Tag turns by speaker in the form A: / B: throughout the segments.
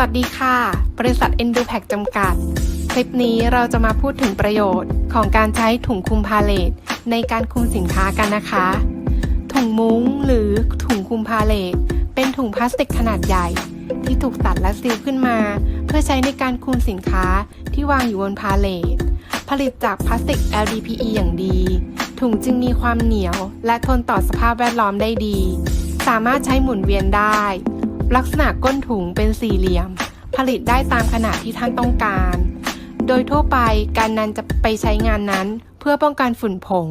A: สวัสดีค่ะ บริษัท e n d u p a c จำกัด คลิปนี้เราจะมาพูดถึงประโยชน์ของการใช้ถุงคลุมพาเลทในการคุมสินค้ากันนะคะ ถุงมุ้งหรือถุงคลุมพาเลทเป็นถุงพลาสติกขนาดใหญ่ ที่ถูกตัดและซีลขึ้นมา เพื่อใช้ในการคุมสินค้าที่วางอยู่บนพาเลทผลิตจากพลาสติก LDPE อย่างดี ถุงจึงมีความเหนียว และทนต่อสภาพแวดล้อมได้ดี สามารถใช้หมุนเวียนได้ ลักษณะก้นถุงเป็นสี่เหลี่ยม ผลิตได้ตามขนาดที่ท่านต้องการ โดยทั่วไปการนันจะไปใช้งานนั้น เพื่อป้องกันฝุ่นผง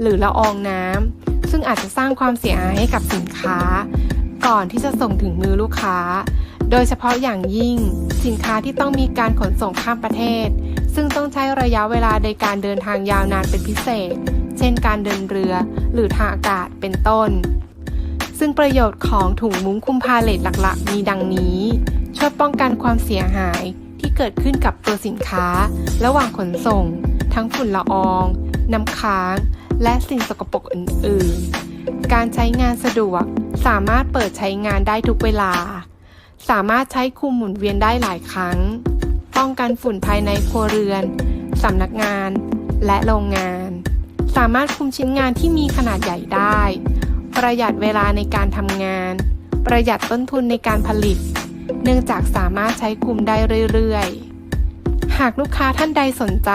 A: หรือละอองน้ำซึ่งอาจจะสร้างความเสียหายให้กับสินค้า ก่อนที่จะส่งถึงมือลูกค้า โดยเฉพาะอย่างยิ่ง สินค้าที่ต้องมีการขนส่งข้ามประเทศ ซึ่งต้องใช้ระยะเวลาในการเดินทางยาวนานเป็นพิเศษ เช่น การเดินเรือ หรือทางอากาศเป็นต้น ซึ่งประโยชน์ของถุงมุ้งคุมพาเลทหลักๆ มีดังนี้ ช่วยป้องกันความเสียหายที่เกิดขึ้นกับตัวสินค้า ระหว่างขนส่ง ทั้งฝุ่นละออง น้ำค้าง และสิ่งสกปรกอื่นๆ การใช้งานสะดวกสามารถเปิดใช้งานได้ทุกเวลา สามารถใช้คุมหมุนเวียนได้หลายครั้ง ป้องกันฝุ่นภายในครัวเรือนสำนักงาน และโรงงาน สามารถคุมชิ้นงานที่มีขนาดใหญ่ได้ ประหยัดเวลาในการทำงาน ประหยัดต้นทุนในการผลิต เนื่องจากสามารถใช้กลุ่มได้เรื่อยๆ หากลูกค้าท่านใดสนใจ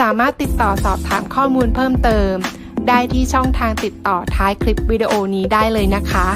A: สามารถติดต่อสอบถามข้อมูลเพิ่มเติม ได้ที่ช่องทางติดต่อท้ายคลิปวิดีโอนี้ได้เลยนะคะ